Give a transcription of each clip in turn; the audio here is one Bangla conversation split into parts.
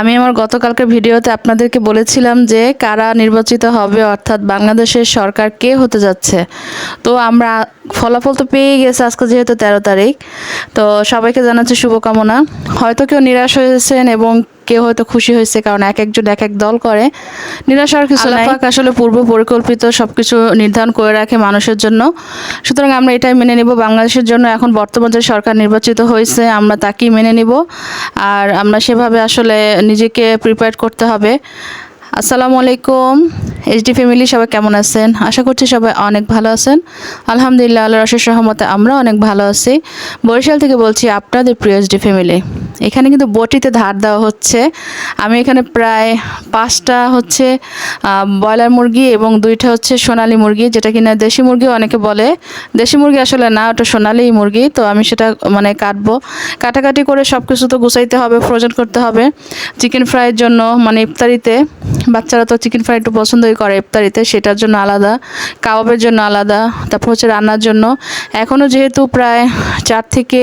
আমি আমার গতকালকে ভিডিওতে আপনাদেরকে বলেছিলাম যে কারা নির্বাচিত হবে, অর্থাৎ বাংলাদেশের সরকার কে হতে যাচ্ছে। তো আমরা ফলাফল তো পেয়ে গেছে আজকে যেহেতু তেরো তারিখ। তো সবাইকে জানাচ্ছি শুভকামনা। হয়তো কেউ নিরাশ হয়েছেন এবং কেউ হয়তো খুশি হয়েছে কারণ এক একজন এক এক দল করে। নিরাশ হওয়ার কিছু আসলে পূর্ব পরিকল্পিত সবকিছু নির্ধারণ করে রাখে মানুষের জন্য। সুতরাং আমরা এটাই মেনে নিব বাংলাদেশের জন্য। এখন বর্তমান যে সরকার নির্বাচিত হয়েছে আমরা তাকেই মেনে নিব। আর আমরা সেভাবে আসলে নিজেকে প্রিপেয়ার করতে হবে। আসসালামু আলাইকুম। এইচডি ফ্যামিলি সবাই কেমন আছেন? আশা করছি সবাই অনেক ভালো আছেন। আলহামদুলিল্লাহ আল্লাহ রসের সহমতে আমরা অনেক ভালো আছি। বরিশাল থেকে বলছি আপনাদের প্রিয় এইচডি ফ্যামিলি এখানে কিন্তু বটিতে ধার দেওয়া হচ্ছে। আমি এখানে প্রায় পাঁচটা হচ্ছে ব্রয়লার মুরগি এবং দুইটা হচ্ছে সোনালি মুরগি, যেটা কিনা দেশি মুরগি অনেকে বলে। দেশি মুরগি আসলে না, ওটা সোনালি মুরগি, তো আমি সেটা মানে কাটবো। কাটাকাটি করে সব কিছু তো গুছাইতে হবে, ফ্রোজেন করতে হবে। চিকেন ফ্রাইয়ের জন্য মানে ইফতারিতে, বাচ্চারা তো চিকেন ফ্রাই একটু পছন্দই করে ইফতারিতে, সেটার জন্য আলাদা। কাবাবের জন্য আলাদা, তারপর হচ্ছে রান্নার জন্য। এখনও যেহেতু প্রায় চার থেকে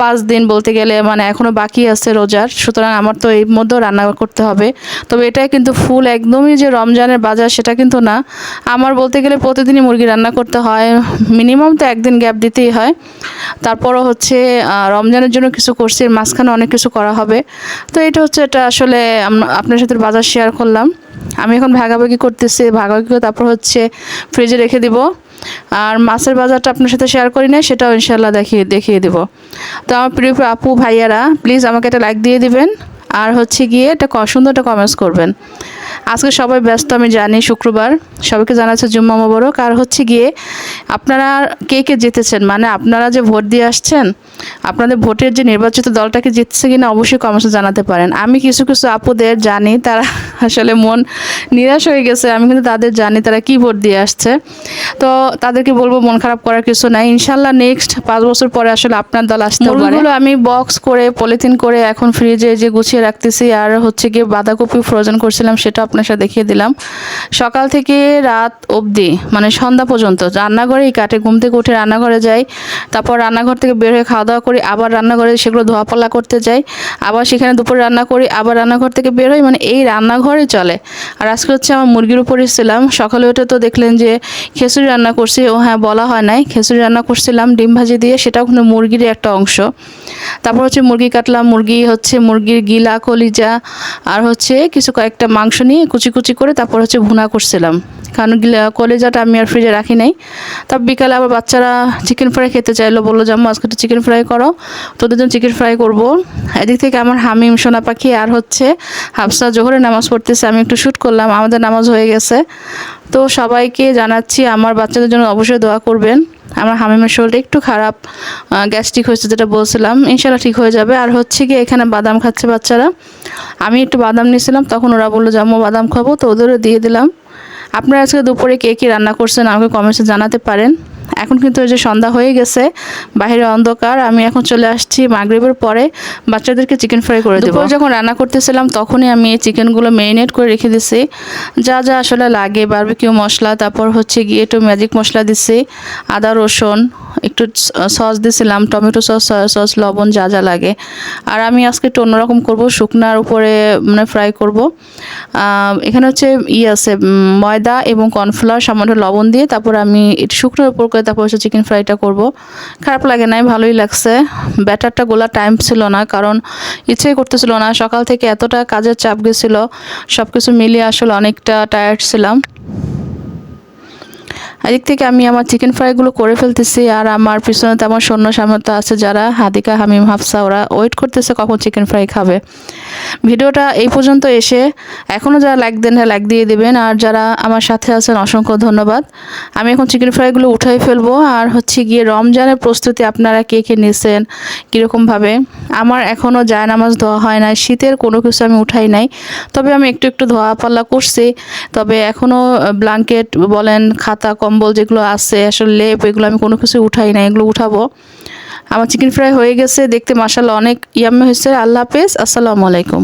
পাঁচ দিন বলতে গেলে মানে এখনও বাকি আছে রোজার, সুতরাং আমার তো এই মধ্যেও রান্না করতে হবে। তবে এটাই কিন্তু ফুল, একদমই যে রমজানের বাজার সেটা কিন্তু না। আমার বলতে গেলে প্রতিদিনই মুরগি রান্না করতে হয়, মিনিমাম তো একদিন গ্যাপ দিতেই হয়। তারপরও হচ্ছে রমজানের জন্য কিছু করছি মাঝখানে অনেক কিছু করা হবে। তো এটা হচ্ছে এটা আসলে আপনার সাথে বাজার শেয়ার করলাম। আমি এখন ভাগাভাগি করতেছি, ভাগাভাগি তারপর হচ্ছে ফ্রিজে রেখে দিব। আর মাছের বাজারটা আপনার সাথে শেয়ার করি না সেটাও ইনশাল্লাহ দেখিয়ে দেখিয়ে দিব। তো আমার প্রিয় আপু ভাইয়ারা প্লিজ আমাকে একটা লাইক দিয়ে দিবেন। আর হচ্ছে গিয়ে একটা সুন্দর একটা কমেন্টস করবেন। আজকে সবাই ব্যস্ত, আমি জানি, শুক্রবার। সবাইকে জানাচ্ছে জুম্মা মোবারক। আর হচ্ছে গিয়ে আপনারা কে কে জিতেছেন? মানে আপনারা যে ভোট দিয়ে আসছেন, আপনাদের ভোটের যে নির্বাচিত দলটাকে জিতছে কিনা অবশ্যই কমেন্টসে জানাতে পারেন। আমি কিছু কিছু আপুদের জানি, তারা আসলে মন নিরাশ হয়ে গেছে। আমি কিন্তু তাদের জানি তারা কি ভোট দিয়ে আসছে। তো তাদেরকে বলব মন খারাপ করার কিছু নাই। ইনশাল্লাহ নেক্সট পাঁচ বছর পরে আসলে আপনার দল আসতে পারে। আমি বক্স করে পলিথিন করে এখন ফ্রিজে যে গুছিয়ে রাখতেছি আর হচ্ছে গিয়ে বাঁধাকপি ফ্রোজেন করছিলাম সেটা আপনার সাথে দেখিয়ে দিলাম। সকাল থেকে রাত অবধি মানে সন্ধ্যা পর্যন্ত রান্নাঘরেই কাটে ঘুম থেকে উঠে রান্নাঘরে যাই, তারপর রান্নাঘর থেকে বের হয়ে খাওয়া দাওয়া করি, আবার রান্নাঘরে সেগুলো ধোয়াপাল্লা করতে যাই, আবার সেখানে দুপুরে রান্না করি, আবার রান্নাঘর থেকে বের হই। মানে এই রান্নাঘরে চলে। আর আজকে হচ্ছে আমার মুরগির উপরে ছিলাম সকালে উঠে তো দেখলেন যে খেসুরি রান্না করছি। ও হ্যাঁ বলা হয় নাই। খেসুরি রান্না করছিলাম, ডিম ভাজি দিয়ে। সেটাও কিন্তু মুরগির একটা অংশ। তারপর হচ্ছে মুরগি কাটলাম। মুরগি হচ্ছে মুরগির গিলা, কলিজা, আর হচ্ছে কিছু কয়েকটা মাংস নিয়ে কুচি কুচি করে তারপর হচ্ছে ভুনা করছিলাম। কারণ গিলা, কলিজাটা আমি আর ফ্রিজে রাখি নাই। তারপর বিকালে আবার বাচ্চারা চিকেন ফ্রাই খেতে চাইলো। বলল, জাম্মু, আজকে একটু চিকেন ফ্রাই করো। তোদের জন্য চিকেন ফ্রাই করব। এদিক থেকে আমার হামিম, সোনা পাখি, আর হচ্ছে হাফসা জোহরে নামাজ পড়তেছে আমি একটু শ্যুট করলাম, আমাদের নামাজ হয়ে গেছে। তো সবাইকে জানাচ্ছি, আমার বাচ্চাদের জন্য অবশ্যই দোয়া করবেন। আমার হামিমের শরীরটা একটু খারাপ গ্যাস্ট্রিক হয়েছে যেটা বলছিলাম ইনশাল্লাহ ঠিক হয়ে যাবে। আর হচ্ছে কি এখানে বাদাম খাচ্ছে বাচ্চারা। আমি একটু বাদাম নিয়েছিলাম, তখন ওরা বলল জাম্মু বাদাম খাব। তো ওদেরও দিয়ে দিলাম। আপনারা আজকে দুপুরে কে কী রান্না করছেন আমাকে কমেন্টসে জানাতে পারেন। এখন কিন্তু ওই যে সন্ধ্যা হয়ে গেছে বাইরে অন্ধকার, আমি এখন চলে আসছি মাগরিবের পরে বাচ্চাদেরকে চিকেন ফ্রাই করে দেবো। যখন রান্না করতেছিলাম, তখনই আমি এই চিকেনগুলো মেরিনেট করে রেখে দিছি। যা যা আসলে লাগে বারবিকিউ মশলা, তারপর হচ্ছে গিয়ে একটু ম্যাজিক মশলা দিছি, আদা, রসুন, একটু সস দিছিলাম, টমেটো সস সয়া সস লবণ, যা যা লাগে। আর আমি আজকে একটু অন্যরকম করব, শুকনার উপরে মানে ফ্রাই করব। এখানে হচ্ছে ই আছে ময়দা এবং কর্নফ্লাওয়ার সামান্য লবণ দিয়ে, তারপর আমি শুকনোর উপর করে তারপর সে চিকেন ফ্রাইটা করব। খারাপ লাগে নাই, ভালোই লাগছে। ব্যাটারটা গোলা টাইম ছিল না, কারণ ইচ্ছেই করতেছিল না। সকাল থেকে এতটা কাজের চাপ গেছিল সব কিছু মিলিয়ে আসলে অনেকটা টায়ার্ড ছিলাম। এদিক থেকে আমি আমার চিকেন ফ্রাইগুলো করে ফেলতেছি আর আমার পিছনে তো আমার সৈন্য সামর্থ্য আছে যারা, হাদিকা, হামিম, হাফসা, ওরা ওয়েট করতেছে কখন চিকেন ফ্রাই খাবে। ভিডিওটা এই পর্যন্ত এসে এখনও যারা লাইক দেন লাইক দিয়ে দেবেন। আর যারা আমার সাথে আছেন, অসংখ্য ধন্যবাদ। আমি এখন চিকেন ফ্রাইগুলো উঠাই ফেলব। আর হচ্ছে গিয়ে রমজানের প্রস্তুতি আপনারা কে কে নিয়েছেন কীরকমভাবে আমার এখনও যায় নামাজ ধোয়া হয় না শীতের কোনো কিছু আমি উঠাই নাই। তবে আমি একটু একটু ধোয়া পাল্লা করছি। তবে এখনও ব্ল্যাঙ্কেট বলেন, খাতা কম্বল যেগুলো আছে, আসলে লেপ, এগুলো আমি কোনো কিছু উঠাই না এগুলো উঠাবো। আমার চিকেন ফ্রাই হয়ে গেছে, দেখতে মাসাল্লাহ অনেক ইয়াম্মি হয়েছে। আল্লাহ হাফেজ, আসসালামু আলাইকুম।